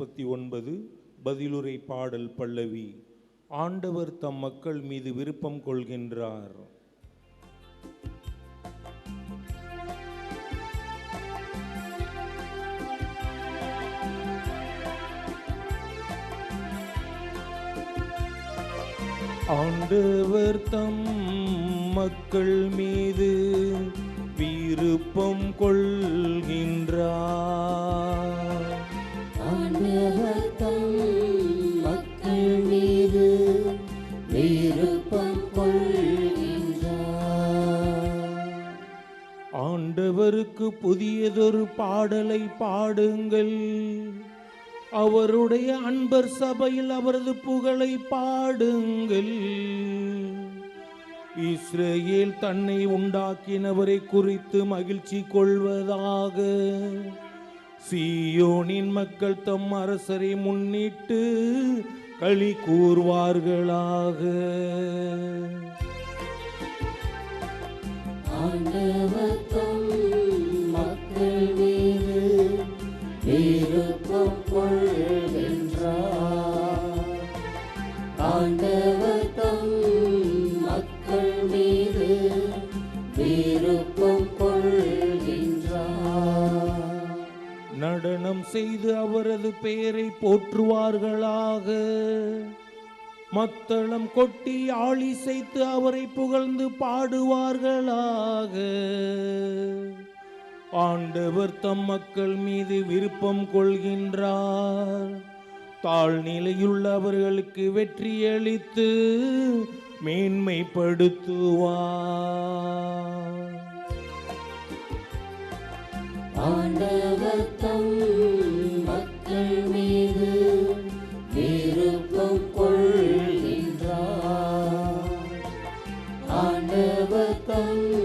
முப்பத்தி ஒன்பது பதிலுரை பாடல் பல்லவி. ஆண்டவர் தம் மக்கள் மீது விருப்பம் கொள்கின்றார். ஆண்டவர் தம் மக்கள் மீது விருப்பம் கொள்கின்றார். விருப்பம் கொள்கின்றார் ஆண்டவருக்கு புதியதொரு பாடலை பாடுங்கள். அவருடைய அன்பர் சபையில் அவரது புகழை பாடுங்கள். இஸ்ரேல் தன்னை உண்டாக்கினவரை குறித்து மகிழ்ச்சி கொள்வதாக. சீயோனின் மக்கள் தம் அரசரை முன்னிட்டு களி கூர்வார்களாக. ஆண்டவர் தம் நடனம் செய்து அவரது பெயரை போற்றுவார்களாக. மத்தளம் கொட்டி ஆளி செய்து அவரை புகழ்ந்து பாடுவார்களாக. ஆண்டவர் தம் மக்கள் மீது விருப்பம் கொள்கின்றார். தாழ்நிலையுள்ளவர்களுக்கு வெற்றியளித்து மேன்மைப்படுத்துவார். தங்க